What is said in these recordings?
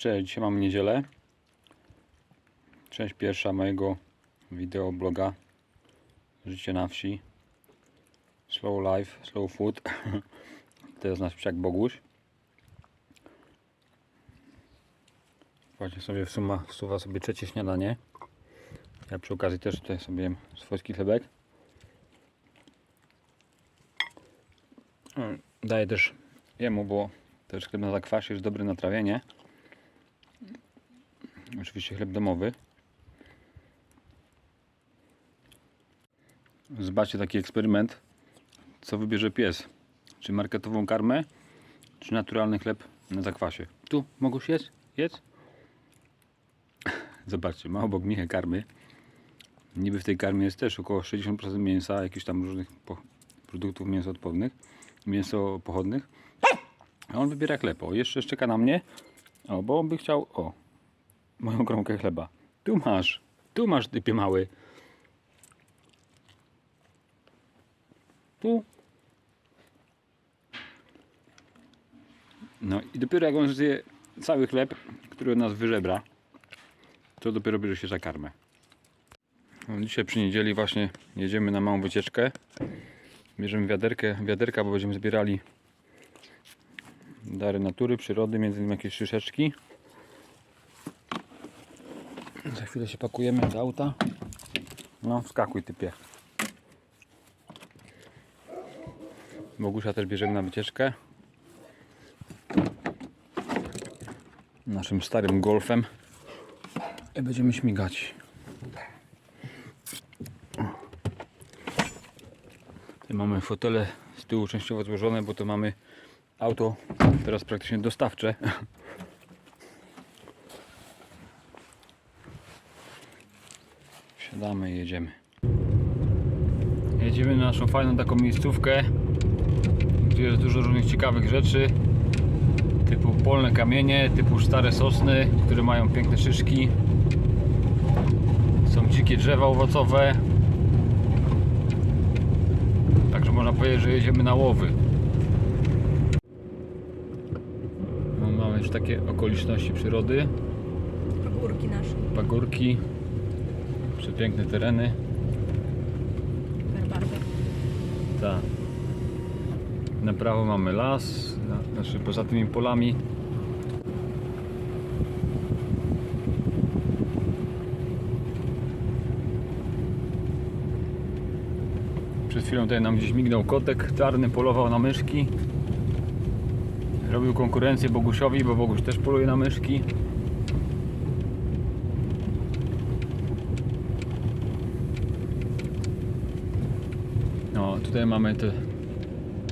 Cześć, dzisiaj mamy niedzielę. Część pierwsza mojego wideobloga Życie na wsi. Slow life, slow food. To jest nasz psiak Boguś. Właśnie sobie wsuma, wsuwa sobie trzecie śniadanie. Ja przy okazji też tutaj sobie jem swojski chlebek. Daję też jemu, bo też chleb na zakwasie jest dobry na trawienie. Oczywiście chleb domowy. Zobaczcie taki eksperyment. Co wybierze pies? Czy marketową karmę, czy naturalny chleb na zakwasie? Tu, się jeść? Jedz? Zobaczcie, ma obok michę karmy. Niby w tej karmie jest też około 60% mięsa, jakichś tam różnych produktów mięsoodpornych, mięsopochodnych. A on wybiera chleb. O, jeszcze czeka na mnie. O, bo on by chciał, o, moją kromkę chleba. Tu masz, tu masz typie mały. Tu. No i dopiero jak on zje cały chleb, który od nas wyżebra, to dopiero bierze się za karmę. No, dzisiaj przy niedzieli właśnie jedziemy na małą wycieczkę. Bierzemy wiaderkę, wiaderka, bo będziemy zbierali dary natury, przyrody, między innymi jakieś szyszeczki. Za chwilę się pakujemy do auta. No, wskakuj typie. Bogusia też bierzemy na wycieczkę. Naszym starym golfem. I będziemy śmigać. Tutaj mamy fotele z tyłu częściowo złożone, bo to mamy auto teraz praktycznie dostawcze. Wsiadamy i jedziemy. Jedziemy na naszą fajną taką miejscówkę, gdzie jest dużo różnych ciekawych rzeczy. Typu polne kamienie, typu stare sosny, które mają piękne szyszki. Są dzikie drzewa owocowe. Także można powiedzieć, że jedziemy na łowy. No, mamy już takie okoliczności przyrody. Pagórki nasze, Pagórki, przepiękne tereny. herbaty. Tak. Na prawo mamy las, na, znaczy poza tymi polami. Przed chwilą tutaj nam gdzieś mignął kotek czarny, polował na myszki. Robił konkurencję Bogusiowi, bo Boguś też poluje na myszki. No, tutaj mamy te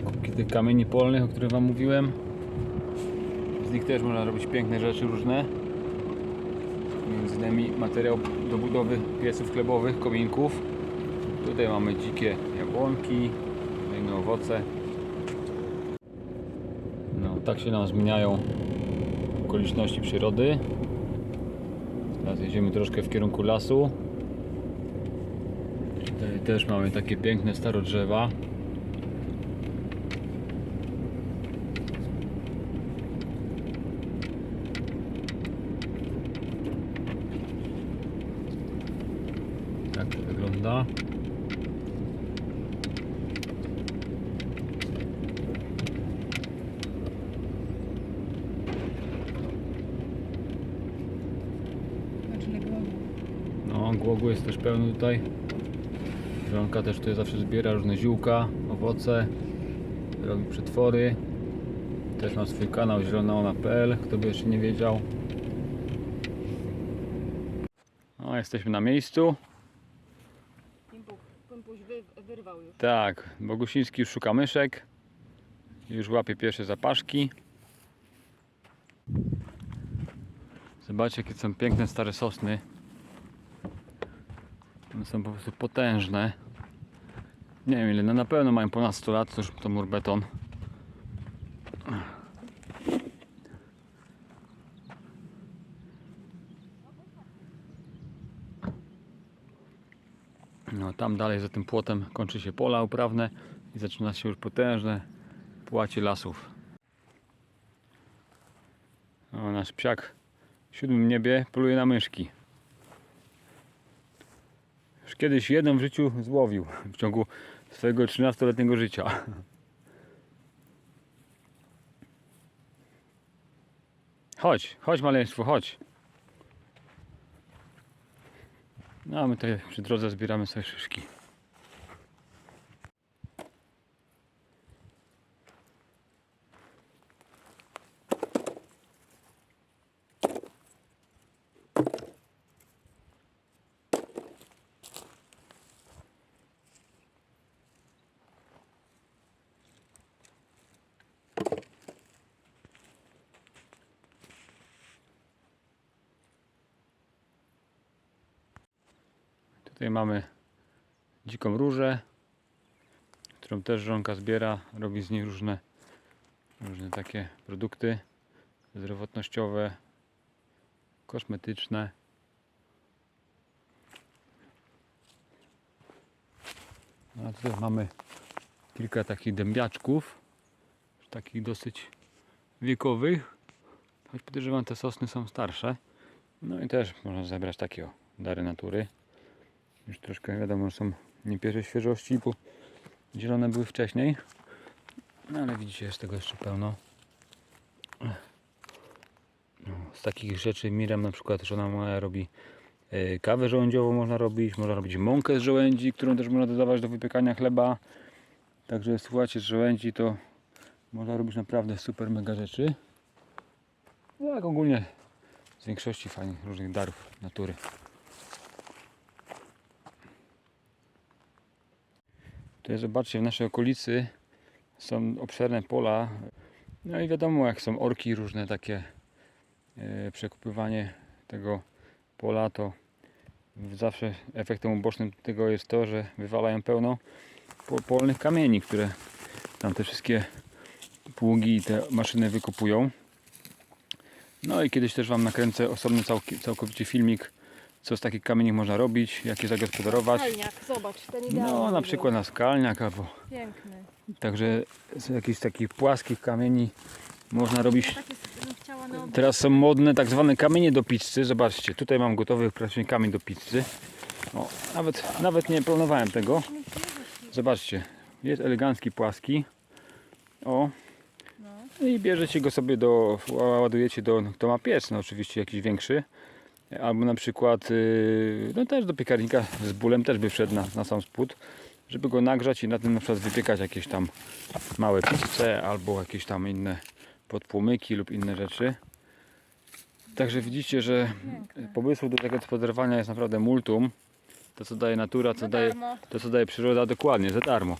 kubki tych kamieni polnych, o których Wam mówiłem. Z nich też można robić piękne rzeczy różne. Między innymi materiał do budowy pieców chlebowych, kominków. Tutaj mamy dzikie jabłonki, inne owoce. No, tak się nam zmieniają okoliczności przyrody. Teraz jedziemy troszkę w kierunku lasu. Też mamy takie piękne stare drzewa. Tak to wygląda. Znaczy. No, głogu jest też pełno tutaj. Żonka też tutaj zawsze zbiera różne ziółka, owoce, robi przetwory. Też ma swój kanał zielonaona.pl, kto by jeszcze nie wiedział. No, jesteśmy na miejscu. Pimpuś wy, wyrwał już. Tak, Bogusiński już szuka myszek. Już łapie pierwsze zapaszki. Zobaczcie, jakie są piękne stare sosny. One są po prostu potężne. Nie wiem ile, no na pewno mają ponad 100 lat, to już to mur beton. No tam dalej za tym płotem kończy się pola uprawne i zaczyna się już potężne płacie lasów. O, nasz psiak siódmym niebie poluje na myszki. Już kiedyś jedną w życiu złowił w ciągu swojego 13-letniego życia. Chodź, chodź maleństwo, chodź. No a my tutaj przy drodze zbieramy sobie szyszki. Tutaj mamy dziką różę, którą też żonka zbiera, robi z niej różne, różne takie produkty zdrowotnościowe, kosmetyczne. No A tutaj mamy kilka takich dębiaczków, takich dosyć wiekowych, choć podejrzewam te sosny są starsze. No i też można zebrać takie dary natury. Już troszkę wiadomo, są nie pierwszej świeżości, bo zielone były wcześniej. No ale widzicie, jest tego jeszcze pełno. No, z takich rzeczy Mirem na przykład żona moja robi e, kawę żołędziową można robić, można robić mąkę z żołędzi, którą też można dodawać do wypiekania chleba. Także słuchajcie, z żołędzi to można robić naprawdę super mega rzeczy. No jak ogólnie z większości fajnych różnych darów natury. Tutaj zobaczcie, w naszej okolicy są obszerne pola. No i wiadomo, jak są orki różne takie e, przekupywanie tego pola, to zawsze efektem ubocznym tego jest to, że wywalają pełno po- polnych kamieni, które tam te wszystkie pługi i te maszyny wykopują. No i kiedyś też Wam nakręcę osobny całkowicie filmik, co z takich kamieni można robić, jak je zagospodarować. Skalniak, zobacz, ten idealny. No, na przykład na skalniak albo Piękny. także z jakichś takich płaskich kamieni można robić. Na Teraz są modne tak zwane kamienie do pizzy. Zobaczcie, tutaj mam gotowy praktycznie kamień do pizzy. O, nawet, nawet nie planowałem tego. Zobaczcie, jest elegancki, płaski. O, No. i bierzecie go sobie do, ładujecie do, kto ma piec, no oczywiście jakiś większy. Albo na przykład, yy, no też do piekarnika z bólem też by wszedł na, na sam spód, żeby go nagrzać i na tym na przykład wypiekać jakieś tam małe pizze albo jakieś tam inne podpłomyki lub inne rzeczy. Także widzicie, że pomysłów do tego gospodarowania jest naprawdę multum. To co daje natura, co Za daje, to co daje przyroda dokładnie, za darmo.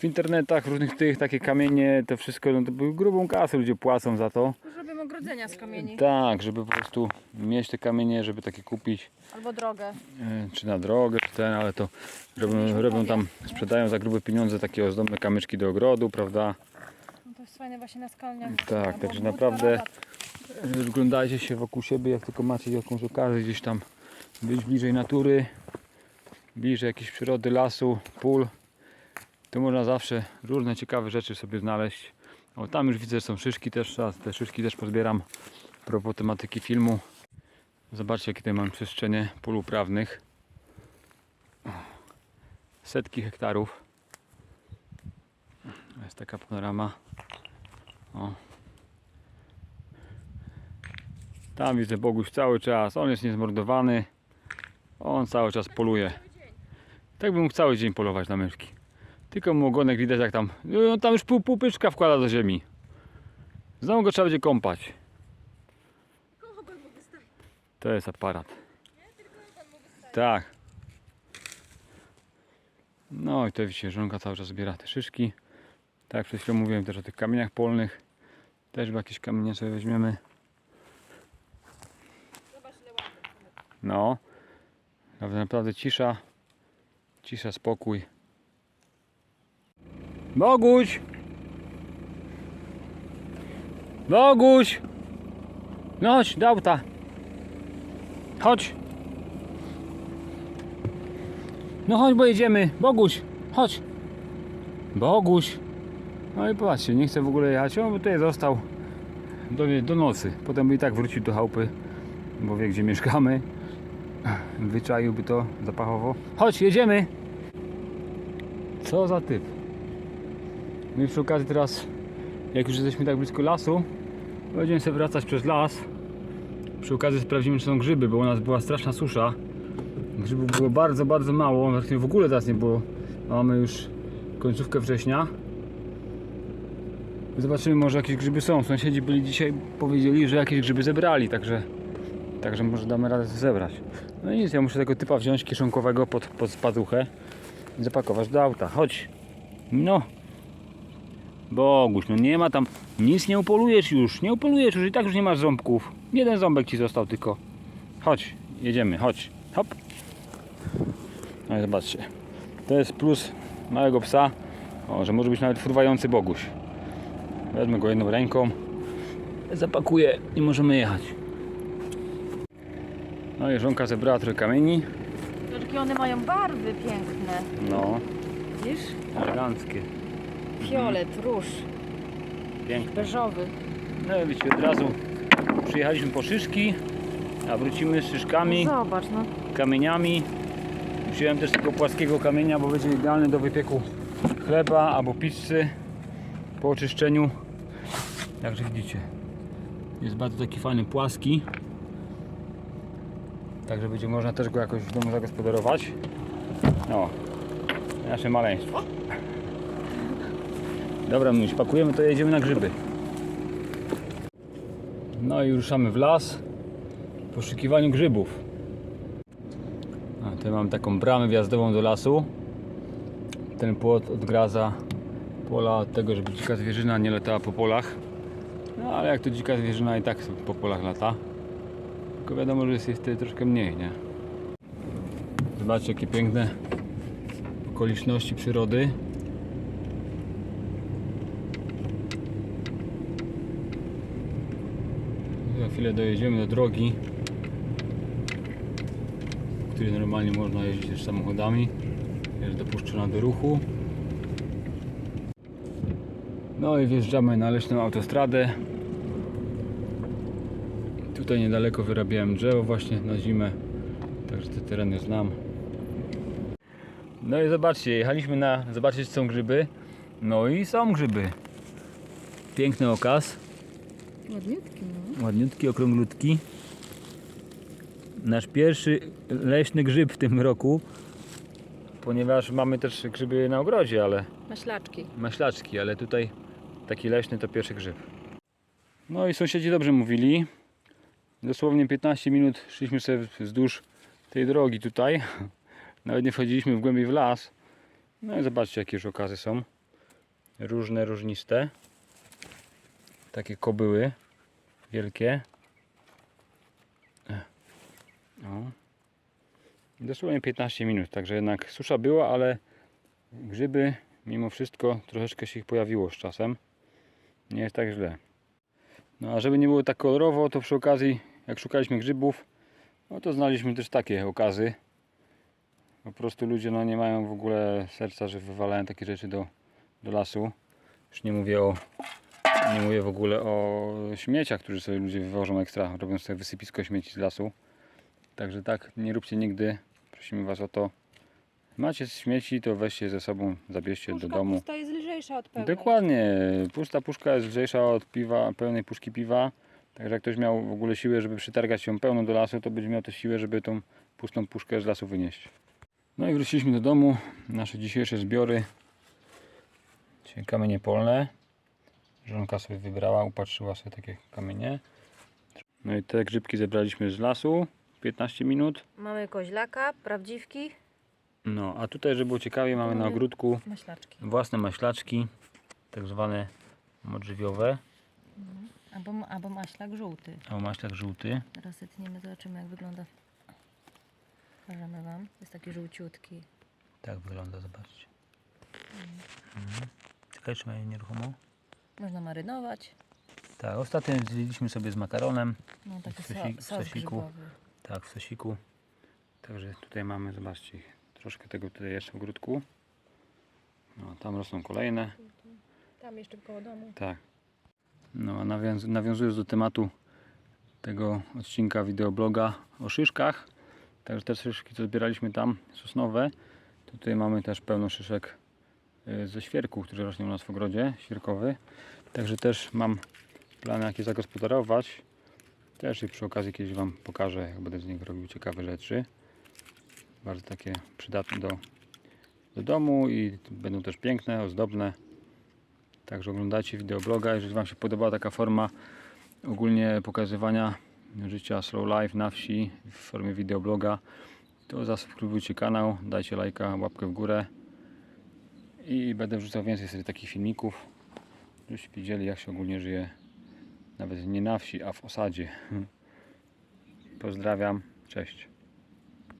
W internetach różnych tych takie kamienie, to wszystko, no to grubą kasę ludzie płacą za to. Zrobimy ogrodzenia z kamieni. Tak, żeby po prostu mieć te kamienie, żeby takie kupić, Albo drogę. e, czy na drogę, czy ten, ale to robią, robią tam, sprzedają za grube pieniądze takie ozdobne kamyczki do ogrodu, prawda? No to jest fajne właśnie na skalniach. Tak, Albo także naprawdę rabat. rozglądajcie się wokół siebie, jak tylko macie jakąś okazję gdzieś tam być bliżej natury, bliżej jakiejś przyrody, lasu, pól, to można zawsze różne ciekawe rzeczy sobie znaleźć. O, tam już widzę, że są szyszki też, teraz te szyszki też pozbieram propos tematyki filmu. Zobaczcie, jakie tutaj mam przestrzenie pól uprawnych. Setki hektarów. Jest taka panorama. O. Tam widzę Boguś cały czas. On jest niezmordowany. On cały czas poluje. Tak bym mógł cały dzień polować na myszki. Tylko mu ogonek widać jak tam. no, tam już pół, pół pyczka wkłada do ziemi. Znowu go trzeba będzie kąpać. To jest aparat. Tak. No i to widzicie, żonka cały czas zbiera te szyszki. Tak przed chwilą mówiłem też o tych kamieniach polnych. Też jakieś kamienie sobie weźmiemy. No. Naprawdę cisza. Cisza, spokój. Boguś! Boguś! No chodź, do auta. Chodź. No chodź, bo jedziemy. Boguś, chodź. Boguś. No i patrzcie, nie chce w ogóle jechać. On tutaj został do, do nocy. Potem by i tak wrócił do chałupy. bo wie gdzie mieszkamy. Wyczaiłby to zapachowo. Chodź, jedziemy! Co za typ. My przy okazji teraz, jak już jesteśmy tak blisko lasu, będziemy sobie wracać przez las. Przy okazji sprawdzimy czy są grzyby, bo u nas była straszna susza. Grzybów było bardzo, bardzo mało, w ogóle teraz nie było. Mamy już końcówkę września. Zobaczymy, może jakieś grzyby są. Sąsiedzi byli dzisiaj, powiedzieli, że jakieś grzyby zebrali, także, także może damy radę zebrać. No i nic, ja muszę tego typa wziąć kieszonkowego pod, pod pazuchę i zapakować do auta. Chodź. No. Boguś, no nie ma tam, nic nie upolujesz już, nie upolujesz już i tak już nie masz ząbków. Jeden ząbek ci został tylko. Chodź, jedziemy, chodź. Hop. No i zobaczcie. To jest plus małego psa, o, że może być nawet fruwający Boguś. Wezmę go jedną ręką, zapakuję i możemy jechać. No i żonka zebrała trochę kamieni. Jakie one mają barwy piękne. No, Widzisz? eleganckie, Fiolet, róż, piękne. beżowy. No i wiecie, od razu przyjechaliśmy po szyszki, a wrócimy z szyszkami, Zobacz, no. kamieniami. Wziąłem też tego płaskiego kamienia, bo będzie idealny do wypieku chleba albo pizzy po oczyszczeniu. Także widzicie, jest bardzo taki fajny, płaski. Także będzie można też go jakoś w domu zagospodarować. No, nasze maleństwo. Dobra, Mnuś, pakujemy to jedziemy na grzyby. No i ruszamy w las w poszukiwaniu grzybów. A tutaj mam taką bramę wjazdową do lasu. Ten płot odgradza pola od tego, żeby dzika zwierzyna nie latała po polach. No ale jak to dzika zwierzyna i tak po polach lata. Tylko wiadomo, że jest jej wtedy troszkę mniej, nie? Zobaczcie jakie piękne okoliczności przyrody. Za chwilę dojedziemy do drogi, której normalnie można jeździć też samochodami. Jest dopuszczona do ruchu. No i wjeżdżamy na leśną autostradę. Tutaj niedaleko wyrabiałem drzewo właśnie na zimę, także te tereny znam. No i zobaczcie, jechaliśmy na zobaczyć są grzyby. No i są grzyby. Piękny okaz. Ładniutki, no. Ładniutki, okrąglutki. Nasz pierwszy leśny grzyb w tym roku, ponieważ mamy też grzyby na ogrodzie, ale Maślaczki. maślaczki, ale tutaj taki leśny to pierwszy grzyb. No i sąsiedzi dobrze mówili. Dosłownie 15 minut szliśmy sobie wzdłuż tej drogi tutaj. Nawet nie wchodziliśmy w głębiej w las. No i zobaczcie jakie już okazy są. Różne, różniste. Takie kobyły. Wielkie. O. Dosłownie 15 minut, także jednak susza była, ale grzyby mimo wszystko troszeczkę się ich pojawiło z czasem. Nie jest tak źle. No a żeby nie było tak kolorowo, to przy okazji jak szukaliśmy grzybów, no to znaleźliśmy też takie okazy. Po prostu ludzie no, nie mają w ogóle serca, że wywalają takie rzeczy do, do lasu. Już nie mówię o nie mówię w ogóle o śmieciach, które sobie ludzie wywożą ekstra, robią sobie wysypisko śmieci z lasu. Także tak, nie róbcie nigdy. Prosimy Was o to. Macie śmieci, to weźcie ze sobą, zabierzcie do domu. pusta jest lżejsza od pełnej. Dokładnie. Pusta puszka jest lżejsza od piwa, pełnej puszki piwa. Także jak ktoś miał w ogóle siłę, żeby przytargać ją pełną do lasu, to będzie miał też siłę, żeby tą pustą puszkę z lasu wynieść. No i wróciliśmy do domu. Nasze dzisiejsze zbiory. Dzisiaj kamienie polne. Żonka sobie wybrała, upatrzyła sobie takie kamienie. No i te grzybki zebraliśmy z lasu. 15 minut. Mamy koźlaka, prawdziwki. No, a tutaj, żeby było ciekawie, mamy na ogródku Maślaczki. własne maślaczki, tak zwane modrzewiowe, Albo, albo maślak żółty. albo maślak żółty. Teraz etniemy, zobaczymy jak wygląda. Pokażemy wam. Jest taki żółciutki. Tak wygląda, zobaczcie. Mhm. Czekaj, trzymaj nieruchomo. Można marynować. Tak, ostatnio zjedliśmy sobie z makaronem, No taki W sosi- so, w sos sosiku. tak, w sosiku. Także tutaj mamy, zobaczcie, troszkę tego tutaj jest w ogródku. No, tam rosną kolejne. Tam jeszcze koło domu. Tak. No a nawiąz, nawiązując do tematu tego odcinka wideobloga o szyszkach. Także te szyszki, co zbieraliśmy tam, sosnowe. Tutaj mamy też pełno szyszek ze świerku, który rośnie u nas w ogrodzie, świerkowy. Także też mam plany, jak je zagospodarować. Też i przy okazji kiedyś Wam pokażę, jak będę z nich robił ciekawe rzeczy. Bardzo takie przydatne do, do domu i będą też piękne, ozdobne. Także oglądajcie wideobloga. Jeżeli Wam się podoba taka forma ogólnie pokazywania życia slow life na wsi w formie wideobloga, to zasubskrybujcie kanał, dajcie lajka, łapkę w górę i będę wrzucał więcej sobie takich filmików, żebyście widzieli jak się ogólnie żyje nawet nie na wsi, a w osadzie. Pozdrawiam, cześć.